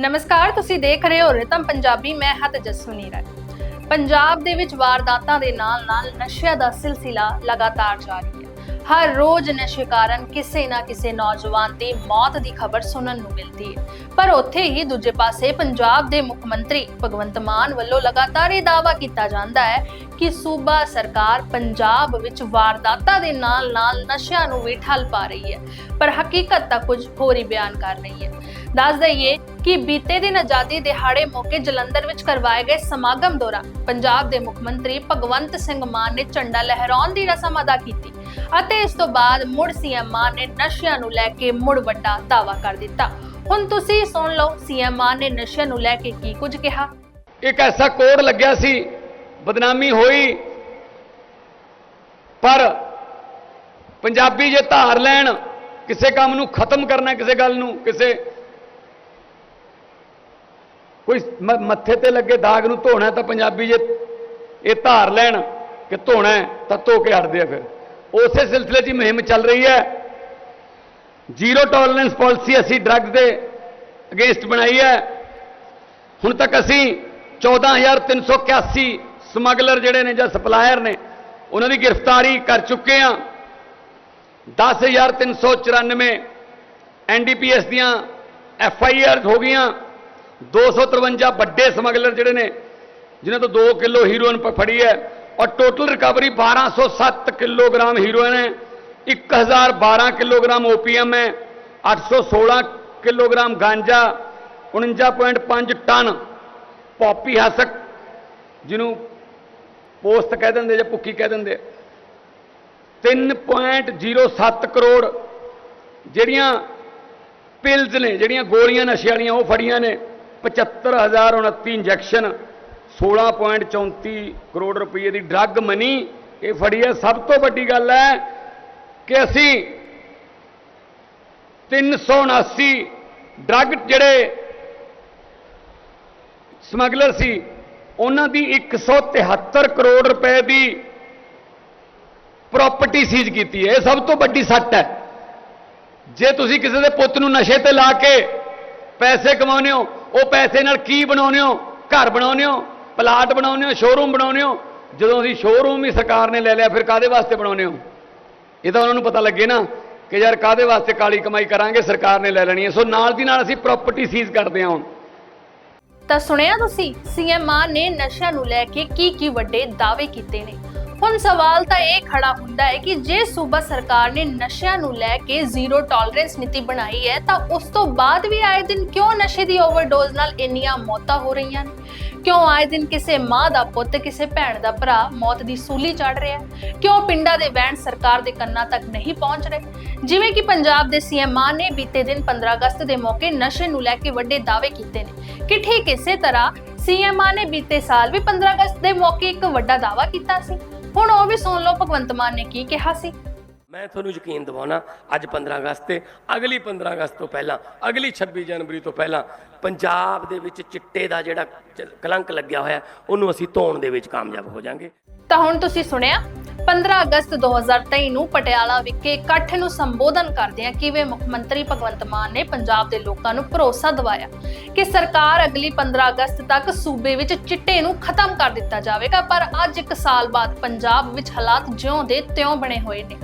ਨਮਸਕਾਰ, ਤੁਸੀਂ ਦੇਖ ਰਹੇ ਹੋ ਰਿਤਮ ਪੰਜਾਬੀ, ਮੈਂ ਹਾਂ ਤੇਜਸਵੀ ਨੀਰਾ ਪੰਜਾਬ ਦੇ ਵਿੱਚ ਵਾਰਦਾਤਾਂ ਦੇ ਨਾਲ-ਨਾਲ ਨਸ਼ਿਆਂ ਦਾ ਸਿਲਸਿਲਾ ਲਗਾਤਾਰ ਜਾਰੀ ਹੈ। ਹਰ ਰੋਜ਼ ਨਸ਼ੇ ਕਾਰਨ ਕਿਸੇ ਨਾ ਕਿਸੇ ਨੌਜਵਾਨ ਦੀ ਮੌਤ ਦੀ ਖਬਰ ਸੁਣਨ ਨੂੰ ਮਿਲਦੀ ਹੈ। ਪਰ ਉੱਥੇ ਹੀ ਦੂਜੇ ਪਾਸੇ ਪੰਜਾਬ ਦੇ ਮੁੱਖ ਮੰਤਰੀ ਭਗਵੰਤ ਮਾਨ ਵੱਲੋਂ ਲਗਾਤਾਰ ਇਹ ਦਾਅਵਾ ਕੀਤਾ ਜਾਂਦਾ ਹੈ ਕਿ ਸੂਬਾ ਸਰਕਾਰ ਪੰਜਾਬ ਵਿੱਚ ਵਾਰਦਾਤਾਂ ਦੇ ਨਾਲ-ਨਾਲ ਨਸ਼ਿਆਂ ਨੂੰ ਵੀ ਠੱਲ ਪਾ ਰਹੀ ਹੈ। ਪਰ ਹਕੀਕਤ ਤਾਂ ਕੁਝ ਹੋਰ ਹੀ ਬਿਆਨ ਕਰ ਰਹੀ ਹੈ। ਦੱਸ ਦਈਏ ਕਿ ਬੀਤੇ ਦਿਨ ਆਜ਼ਾਦੀ ਦਿਹਾੜੇ ਮੌਕੇ ਜਲੰਧਰ ਵਿੱਚ ਕਰਵਾਏ ਗਏ ਸਮਾਗਮ ਦੌਰਾਨ ਪੰਜਾਬ ਦੇ ਮੁੱਖ ਮੰਤਰੀ ਭਗਵੰਤ ਸਿੰਘ ਮਾਨ ਨੇ ਝੰਡਾ ਲਹਿਰਾਉਣ ਦੀ ਰਸਮ ਅਦਾ ਕੀਤੀ ਅਤੇ ਇਸ ਤੋਂ ਬਾਅਦ ਮੁੜ ਸੀਐਮ ਮਾਨ ਨੇ ਨਸ਼ਿਆਂ ਨੂੰ ਲੈ ਕੇ ਮੁੜ ਵੱਡਾ ਦਾਅਵਾ ਕਰ ਦਿੱਤਾ। ਹੁਣ ਤੁਸੀਂ ਸੁਣ ਲਓ, ਸੀਐਮ ਮਾਨ ਨੇ ਨਸ਼ਿਆਂ ਨੂੰ ਲੈ ਕੇ ਕੀ ਕੁਝ ਕਿਹਾ। ਇੱਕ ਐਸਾ ਕੋਡ ਲੱਗਿਆ ਸੀ, ਬਦਨਾਮੀ ਹੋਈ, ਪਰ ਪੰਜਾਬੀ ਜੇ ਧਾਰ ਲੈਣ, ਕਿਸੇ ਕੰਮ ਨੂੰ ਖਤਮ ਕਰਨਾ, ਕਿਸੇ ਗੱਲ ਨੂੰ, ਕਿਸੇ ਕੋਈ ਮੱਥੇ ਤੇ ਲੱਗੇ ਦਾਗ ਨੂੰ ਧੋਣਾ ਤਾਂ ਪੰਜਾਬੀ ਜੇ ਇਹ ਧਾਰ ਲੈਣ ਕਿ ਧੋਣਾ ਤਾਂ ਧੋ ਕੇ ਹਟਦੇ ਆ ਫਿਰ। ਉਸੇ ਸਿਲਸਿਲੇ 'ਚ ਮੁਹਿੰਮ ਚੱਲ ਰਹੀ ਹੈ। ਜ਼ੀਰੋ ਟੋਲਰੈਂਸ ਪਾਲਿਸੀ ਅਸੀਂ ਡਰੱਗ ਦੇ ਅਗੇਂਸਟ ਬਣਾਈ ਹੈ। ਹੁਣ ਤੱਕ ਅਸੀਂ 14381 ਸਮਗਲਰ ਜਿਹੜੇ ਨੇ ਜਾਂ ਸਪਲਾਇਰ ਨੇ, ਉਹਨਾਂ ਦੀ ਗ੍ਰਿਫਤਾਰੀ ਕਰ ਚੁੱਕੇ ਹਾਂ। 10394 ਐਨਡੀਪੀਐਸ ਦੀਆਂ ਐਫ ਆਈ ਆਰ ਹੋ ਗਈਆਂ। 253 ਵੱਡੇ ਸਮਗਲਰ ਜਿਹੜੇ ਨੇ, ਜਿਨ੍ਹਾਂ ਤੋਂ 2 ਕਿਲੋ ਹੀਰੋਇਨ ਫੜੀ ਹੈ ਔਰ ਟੋਟਲ ਰਿਕਵਰੀ 1207 ਕਿਲੋਗ੍ਰਾਮ ਹੀਰੋਇਨ ਹੈ 1012 ਕਿਲੋਗ੍ਰਾਮ ਓਪੀਐਮ ਹੈ 816 ਕਿਲੋਗ੍ਰਾਮ ਗਾਂਜਾ 49.5 ਟਨ ਪੌਪੀ ਹਸਕ, ਜਿਹਨੂੰ ਪੋਸਟ ਕਹਿ ਦਿੰਦੇ ਜਾਂ ਭੁੱਕੀ ਕਹਿ ਦਿੰਦੇ 3.07 ਕਰੋੜ ਜਿਹੜੀਆਂ ਪਿਲਸ ਨੇ, ਜਿਹੜੀਆਂ ਗੋਲੀਆਂ ਨਸ਼ੇ ਵਾਲੀਆਂ ਉਹ ਫੜੀਆਂ ਨੇ। 75029 ਇੰਜੈਕਸ਼ਨ 16.34 ਕਰੋੜ ਰੁਪਏ ਦੀ ਡਰੱਗ ਮਨੀ, ਇਹ ਫੜੀ ਹੈ। ਸਭ ਤੋਂ ਵੱਡੀ ਗੱਲ ਹੈ ਕਿ ਅਸੀਂ 379 ਡਰੱਗ ਜਿਹੜੇ ਸਮਗਲਰ ਸੀ, ਉਹਨਾਂ ਦੀ 173 ਕਰੋੜ ਰੁਪਏ ਦੀ ਪ੍ਰਾਪਰਟੀ ਸੀਜ਼ ਕੀਤੀ ਹੈ। ਇਹ ਸਭ ਤੋਂ ਵੱਡੀ ਸੱਟ ਹੈ। ਜੇ ਤੁਸੀਂ ਕਿਸੇ ਦੇ ਪੁੱਤ ਨੂੰ ਨਸ਼ੇ ਤੇ ਲਾ ਕੇ ਪੈਸੇ ਕਮਾਉਂਦੇ ਹੋ ਉਹ ਪੈਸੇ ਨਾਲ ਕੀ ਬਣਾਉਂਦੇ ਹੋ? ਘਰ ਬਣਾਉਂਦੇ ਹੋ? ਪਲਾਟ ਬਣਾਉਂਦੇ ਹੋ? ਸ਼ੋਰੂਮ ਬਣਾਉਂਦੇ ਹੋ? ਜਦੋਂ ਅਸੀਂ ਸ਼ੋਰੂਮ ਹੀ ਸਰਕਾਰ ਨੇ ਲੈ ਲਿਆ, ਫਿਰ ਕਾਦੇ ਵਾਸਤੇ ਬਣਾਉਂਦੇ ਹੋ? ਇਹ ਤਾਂ ਉਹਨਾਂ ਨੂੰ ਪਤਾ ਲੱਗੇ ਨਾ ਕਿ ਯਾਰ ਕਾਦੇ ਵਾਸਤੇ ਕਾਲੀ ਕਮਾਈ ਕਰਾਂਗੇ, ਸਰਕਾਰ ਨੇ ਲੈ ਲੈਣੀ ਹੈ। ਸੋ ਨਾਲ ਦੀ ਨਾਲ ਅਸੀਂ ਪ੍ਰਾਪਰਟੀ ਸੀਜ਼ ਕਰਦੇ ਹਾਂ ਹੁਣ। ਤਾਂ ਸੁਣਿਆ ਤੁਸੀਂ, ਸੀਐਮ ਮਾਨ ਨੇ ਨਸ਼ਿਆਂ ਨੂੰ ਲੈ ਕੇ ਕੀ ਕੀ ਵੱਡੇ ਦਾਅਵੇ ਕੀਤੇ ਨੇ? ਹੁਣ ਸਵਾਲ ਤਾਂ ਇਹ ਖੜਾ ਹੁੰਦਾ ਹੈ ਕਿ ਜੇ ਸੂਬਾ ਸਰਕਾਰ ਨੇ ਨਸ਼ਿਆਂ ਨੂੰ ਲੈ ਕੇ ਜ਼ੀਰੋ ਟੋਲਰੈਂਸ ਨੀਤੀ ਬਣਾਈ ਹੈ, ਤਾਂ ਉਸ ਤੋਂ ਬਾਅਦ ਵੀ ਆਏ ਦਿਨ ਕਿਉਂ ਨਸ਼ੇ ਦੀ ਓਵਰਡੋਜ਼ ਨਾਲ ਇੰਨੀਆਂ ਮੌਤਾਂ ਹੋ ਰਹੀਆਂ ਨੇ? ਕਿਉਂ ਆਏ ਦਿਨ ਕਿਸੇ ਮਾਂ ਦਾ ਪੁੱਤ, ਕਿਸੇ ਭੈਣ ਦਾ ਭਰਾ ਮੌਤ ਦੀ ਸੂਲੀ ਚੜ ਰਿਹਾ ਕਿਉਂ ਪਿੰਡਾਂ ਦੇ ਵੈਣ ਸਰਕਾਰ ਦੇ ਕੰਨਾਂ ਤੱਕ ਨਹੀਂ ਪਹੁੰਚ ਰਹੇ? ਜਿਵੇਂ ਕਿ ਪੰਜਾਬ ਦੇ ਸੀਐਮ ਮਾਨ ਨੇ ਬੀਤੇ ਦਿਨ 15 ਅਗਸਤ ਦੇ ਮੌਕੇ ਨਸ਼ੇ ਨੂੰ ਲੈ ਕੇ ਵੱਡੇ ਦਾਅਵੇ ਕੀਤੇ ਨੇ ਕਿ ਠੀਕ ਇਸੇ ਤਰ੍ਹਾਂ ਸੀਐਮ ਮਾਨ ਨੇ ਬੀਤੇ ਸਾਲ ਵੀ 15 ਅਗਸਤ ਦੇ ਮੌਕੇ ਇੱਕ ਵੱਡਾ ਦਾਅਵਾ ਕੀਤਾ ਸੀ। ਹੁਣ ਉਹ ਵੀ ਸੁਣ ਲਓ ਭਗਵੰਤ ਮਾਨ ਨੇ ਕੀ ਕਿਹਾ ਸੀ। ਮੈਂ ਤੁਹਾਨੂੰ ਯਕੀਨ ਦਿਵਾਉਣਾ ਅੱਜ 15 ਅਗਸਤ ਤੇ ਅਗਲੀ 15 ਅਗਸਤ ਤੋਂ ਪਹਿਲਾਂ ਅਗਲੀ 26 ਜਨਵਰੀ ਤੋਂ ਪਹਿਲਾਂ ਪੰਜਾਬ ਦੇ ਵਿੱਚ ਚਿੱਟੇ ਦਾ ਜਿਹੜਾ ਕਲੰਕ ਲੱਗਿਆ ਹੋਇਆ ਉਹਨੂੰ ਅਸੀਂ ਧੋਣ ਦੇ ਵਿੱਚ ਕਾਮਯਾਬ ਹੋ ਜਾਾਂਗੇ। ਤਾਂ ਹੁਣ ਤੁਸੀਂ ਸੁਣਿਆ 15 ਅਗਸਤ 2023 ਨੂੰ ਪਟਿਆਲਾ ਵਿਖੇ ਇਕੱਠ ਨੂੰ ਸੰਬੋਧਨ ਕਰਦਿਆਂ ਕਿਵੇਂ ਮੁੱਖ ਮੰਤਰੀ ਭਗਵੰਤ ਮਾਨ ਨੇ ਪੰਜਾਬ ਦੇ ਲੋਕਾਂ ਨੂੰ ਭਰੋਸਾ ਦਿਵਾਇਆ ਕਿ ਸਰਕਾਰ ਅਗਲੀ 15 ਅਗਸਤ ਤੱਕ ਸੂਬੇ ਵਿੱਚ ਚਿੱਟੇ ਨੂੰ ਖਤਮ ਕਰ ਦਿੱਤਾ ਜਾਵੇਗਾ, ਪਰ ਅੱਜ ਇੱਕ ਸਾਲ ਬਾਅਦ ਪੰਜਾਬ ਵਿੱਚ ਹਾਲਾਤ ਜਿਉਂ ਦੇ ਤਿਉਂ ਬਣੇ ਹੋਏ ਨੇ।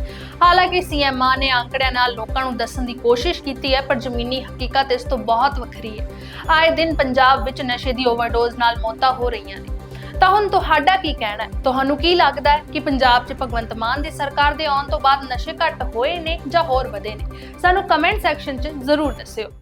ਹਾਲਾਂਕਿ ਸੀਐਮ ਮਾਨ ਨੇ ਆંકੜਿਆਂ ਨਾਲ ਲੋਕਾਂ ਨੂੰ ਦੱਸਣ ਦੀ ਕੋਸ਼ਿਸ਼ ਕੀਤੀ ਹੈ, ਪਰ ਜ਼ਮੀਨੀ ਹਕੀਕਤ ਇਸ ਤੋਂ ਬਹੁਤ ਵੱਖਰੀ ਹੈ। ਆਏ ਦਿਨ ਪੰਜਾਬ ਵਿੱਚ ਨਸ਼ੇ ਦੀ ਓਵਰਡੋਜ਼ ਨਾਲ ਮੌਤਾਂ ਹੋ ਰਹੀਆਂ ਨੇ। ਤਾਂ ਹੁਣ ਤੁਹਾਡਾ ਕੀ ਕਹਿਣਾ ਹੈ? ਤੁਹਾਨੂੰ ਕੀ ਲੱਗਦਾ ਹੈ ਕਿ ਪੰਜਾਬ 'ਚ ਭਗਵੰਤ ਮਾਨ ਦੀ ਸਰਕਾਰ ਦੇ ਆਉਣ ਤੋਂ ਬਾਅਦ ਨਸ਼ੇ ਘੱਟ ਹੋਏ ਨੇ ਜਾਂ ਹੋਰ ਵਧੇ ਨੇ? ਸਾਨੂੰ ਕਮੈਂਟ ਸੈਕਸ਼ਨ 'ਚ ਜ਼ਰੂਰ ਦੱਸਿਓ।